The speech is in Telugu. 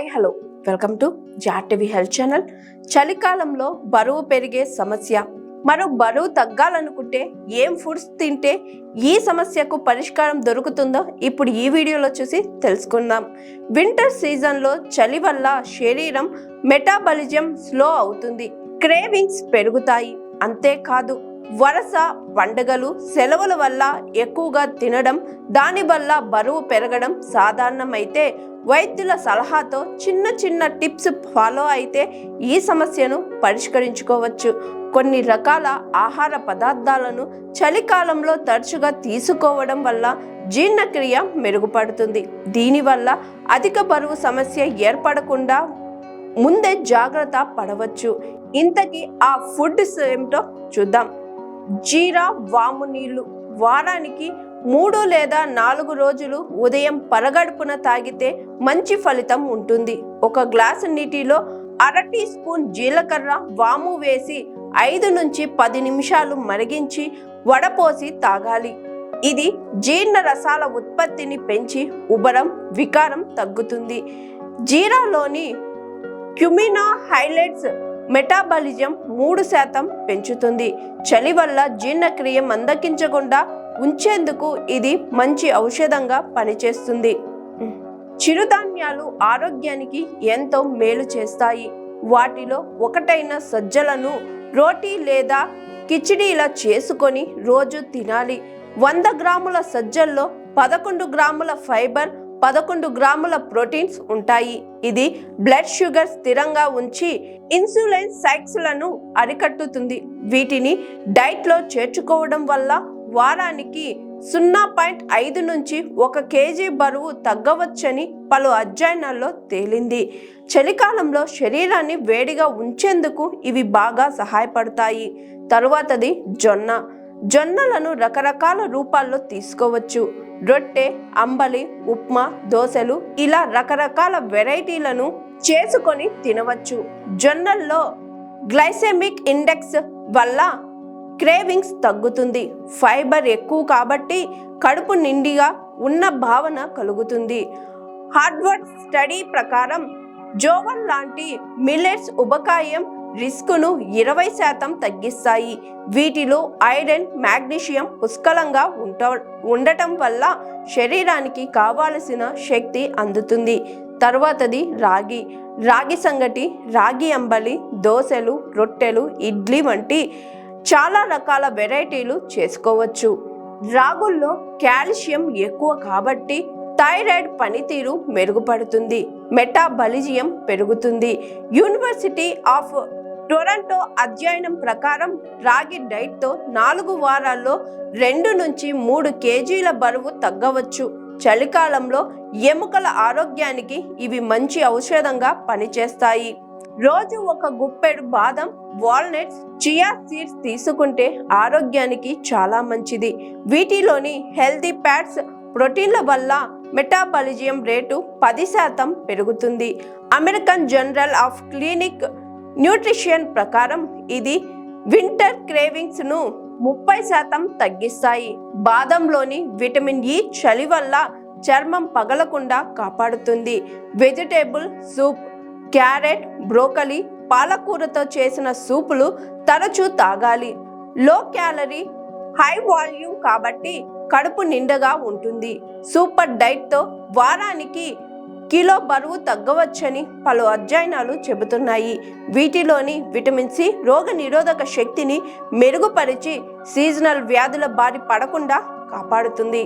Hi hello. వెల్కమ్ టు జాటివి హెల్త్ ఛానల్. చలికాలంలో బరువు పెరిగే సమస్య. మరో బరువు తగ్గాలనుకుంటే ఏం ఫుడ్స్ తింటే ఈ సమస్యకు పరిష్కారం దొరుకుతుందో ఇప్పుడు ఈ వీడియోలో చూసి తెలుసుకుందాం. వింటర్ సీజన్లో చలి వల్ల శరీరం మెటాబాలిజం స్లో అవుతుంది. క్రేవింగ్స్ పెరుగుతాయి. అంతేకాదు వరుస పండుగలు సెలవుల వల్ల ఎక్కువగా తినడం దానివల్ల బరువు పెరగడం సాధారణమైతే వైద్యుల సలహాతో చిన్న చిన్న టిప్స్ ఫాలో అయితే ఈ సమస్యను పరిష్కరించుకోవచ్చు. కొన్ని రకాల ఆహార పదార్థాలను చలికాలంలో తరచుగా తీసుకోవడం వల్ల జీర్ణక్రియ మెరుగుపడుతుంది. దీనివల్ల అధిక బరువు సమస్య ఏర్పడకుండా ముందే జాగ్రత్త పడవచ్చు. ఇంతకీ ఆ ఫుడ్స్ ఏమిటో చూద్దాం. జీరా వాము నీళ్ళు వారానికి మూడు లేదా నాలుగు రోజులు ఉదయం పరగడుపున తాగితే మంచి ఫలితం ఉంటుంది. ఒక గ్లాసు నీటిలో అర టీ స్పూన్ జీలకర్ర వాము వేసి ఐదు నుంచి పది నిమిషాలు మరిగించి వడపోసి తాగాలి. ఇది జీర్ణ రసాల ఉత్పత్తిని పెంచి ఉబరం వికారం తగ్గుతుంది. జీరాలోని క్యుమినా హైలైట్స్ మెటాబాలిజం మూడు శాతం పెంచుతుంది. చలి వల్ల జీర్ణక్రియ మందకించకుండా ఉంచేందుకు ఇది మంచి ఔషధంగా పనిచేస్తుంది. చిరుధాన్యాలు ఆరోగ్యానికి ఎంతో మేలు చేస్తాయి. వాటిలో ఒకటైన సజ్జలను రోటీ లేదా కిచిడీలా చేసుకొని రోజు తినాలి. వంద గ్రాముల సజ్జల్లో పదకొండు గ్రాముల ఫైబర్ పదకొండు గ్రాముల ప్రోటీన్స్ ఉంటాయి. ఇది బ్లడ్ షుగర్ స్థిరంగా ఉంచి ఇన్సులిన్ సైక్స్లను అరికట్టుతుంది. వీటిని డైట్లో చేర్చుకోవడం వల్ల వారానికి సున్నా పాయింట్ ఐదు నుంచి ఒక కేజీ బరువు తగ్గవచ్చని పలు అధ్యయనాల్లో తేలింది. చలికాలంలో శరీరాన్ని వేడిగా ఉంచేందుకు ఇవి బాగా సహాయపడతాయి. తరువాతది జొన్న. జొన్నలను రకరకాల రూపాల్లో తీసుకోవచ్చు. రొట్టె అంబలి ఉప్మా దోశలు ఇలా రకరకాల వెరైటీలను చేసుకొని తినవచ్చు. జొన్నల్లో గ్లైసెమిక్ ఇండెక్స్ వల్ల క్రేవింగ్స్ తగ్గుతుంది. ఫైబర్ ఎక్కువ కాబట్టి కడుపు నిండిగా ఉన్న భావన కలుగుతుంది. హార్డ్వర్డ్ స్టడీ ప్రకారం జోవల్ లాంటి మిల్లెట్స్ ఉబకాయం రిస్క్ను ఇరవై శాతం తగ్గిస్తాయి. వీటిలో ఐరన్ మ్యాగ్నీషియం పుష్కలంగా ఉంట ఉండటం వల్ల శరీరానికి కావాల్సిన శక్తి అందుతుంది. తర్వాతది రాగి. రాగి సంగటి రాగి అంబలి దోశలు రొట్టెలు ఇడ్లీ వంటి చాలా రకాల వెరైటీలు చేసుకోవచ్చు. రాగుల్లో కాల్షియం ఎక్కువ కాబట్టి థైరాయిడ్ పనితీరు మెరుగుపడుతుంది. మెటాబలిజియం పెరుగుతుంది. యూనివర్సిటీ ఆఫ్ టొరంటో అధ్యయనం ప్రకారం రాగి డైట్తో నాలుగు వారాల్లో రెండు నుంచి మూడు కేజీల బరువు తగ్గవచ్చు. చలికాలంలో ఎముకల ఆరోగ్యానికి ఇవి మంచి ఔషధంగా పనిచేస్తాయి. రోజు ఒక గుప్పెడు బాదం వాల్నట్స్ చియా సీడ్స్ తీసుకుంటే ఆరోగ్యానికి చాలా మంచిది. వీటిలోని హెల్తీ ప్యాడ్స్ ప్రోటీన్ల వల్ల మెటాబాలిజియం రేటు పది శాతం పెరుగుతుంది. American general of clinic nutrition ప్రకారం ఇది వింటర్ క్రేవింగ్స్ను ముప్పై శాతం తగ్గిస్తాయి. బాదంలోని విటమిన్ ఇ చలి వల్ల చర్మం పగలకుండా కాపాడుతుంది. వెజిటేబుల్ సూప్ క్యారెట్ బ్రోకలీ పాలకూరతో చేసిన సూపులు తరచూ తాగాలి. లో క్యాలరీ హై వాల్యూమ్ కాబట్టి కడుపు నిండగా ఉంటుంది. సూపర్ డైట్తో వారానికి కిలో బరువు తగ్గవచ్చని పలు అధ్యయనాలు చెబుతున్నాయి. వీటిలోని విటమిన్ సి రోగ నిరోధక శక్తిని మెరుగుపరిచి సీజనల్ వ్యాధుల బారి పడకుండా కాపాడుతుంది.